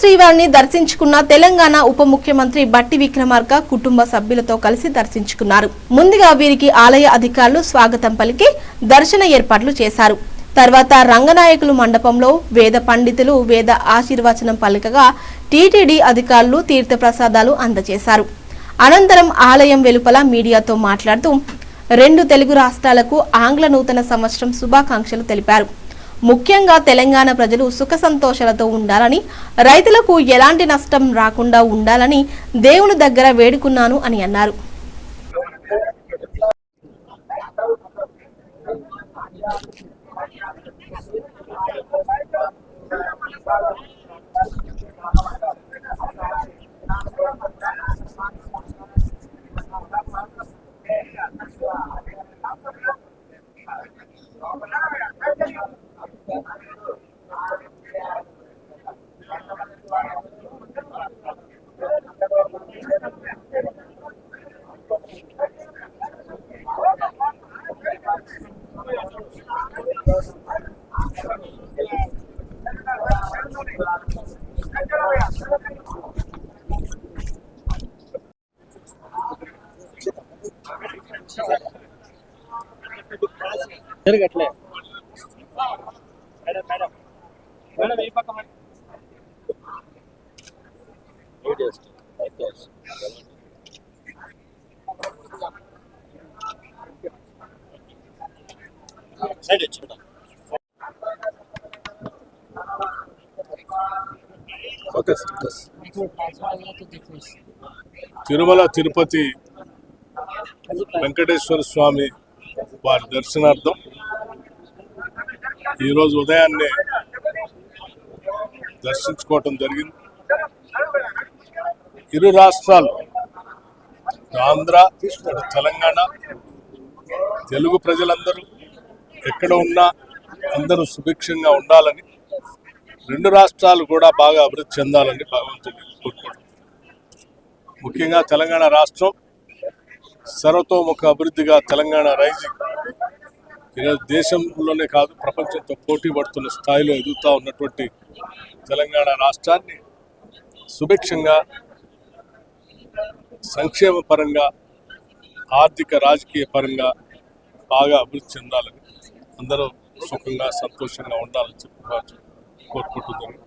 శ్రీవారిని దర్శించుకున్న తెలంగాణ ఉప ముఖ్యమంత్రి బట్టి విక్రమార్క కుటుంబ సభ్యులతో కలిసి దర్శించుకున్నారు. ముందుగా వీరికి ఆలయ అధికారులు స్వాగతం పలికి దర్శన ఏర్పాట్లు చేశారు. తర్వాత రంగనాయకులు మండపంలో వేద పండితులు వేద ఆశీర్వచనం పలకగా టీటీడీ అధికారులు తీర్థప్రసాదాలు అందజేశారు. అనంతరం ఆలయం వెలుపల మీడియాతో మాట్లాడుతూ రెండు తెలుగు రాష్ట్రాలకు ఆంగ్ల నూతన సంవత్సరం శుభాకాంక్షలు తెలిపారు. ముఖ్యంగా తెలంగాణ ప్రజలు సుఖ సంతోషాలతో ఉండాలని రైతులకు ఎలాంటి నష్టం రాకుండా ఉండాలని దేవుని దగ్గర వేడుకున్నాను అని అన్నారు. జరగట్లే మేడం మేడం. మేడం ఈ పక్క మేడం. సైడ్ వచ్చి తిరుమల తిరుపతి వెంకటేశ్వర స్వామి వారి దర్శనార్థం ఈరోజు ఉదయాన్నే దర్శించుకోవటం జరిగింది. ఇరు రాష్ట్రాలు ఆంధ్ర తెలంగాణ తెలుగు ప్రజలందరూ ఎక్కడ ఉన్నా అందరూ సుభిక్షంగా ఉండాలని రెండు రాష్ట్రాలు కూడా బాగా అభివృద్ధి చెందాలని భగవంతుడిని కోరుకోవడం ముఖ్యంగా తెలంగాణ రాష్ట్రం సర్వతోముఖ అభివృద్ధిగా తెలంగాణ రైజింగ్ ఈరోజు దేశంలోనే కాదు ప్రపంచంతో పోటీ పడుతున్న స్థాయిలో ఎదుగుతూ ఉన్నటువంటి తెలంగాణ రాష్ట్రాన్ని సుభిక్షంగా సంక్షేమ పరంగా ఆర్థిక రాజకీయ పరంగా బాగా అభివృద్ధి చెందాలని అందరూ సుఖంగా సంతోషంగా ఉండాలని చెప్పి కోరుకుంటున్నాను.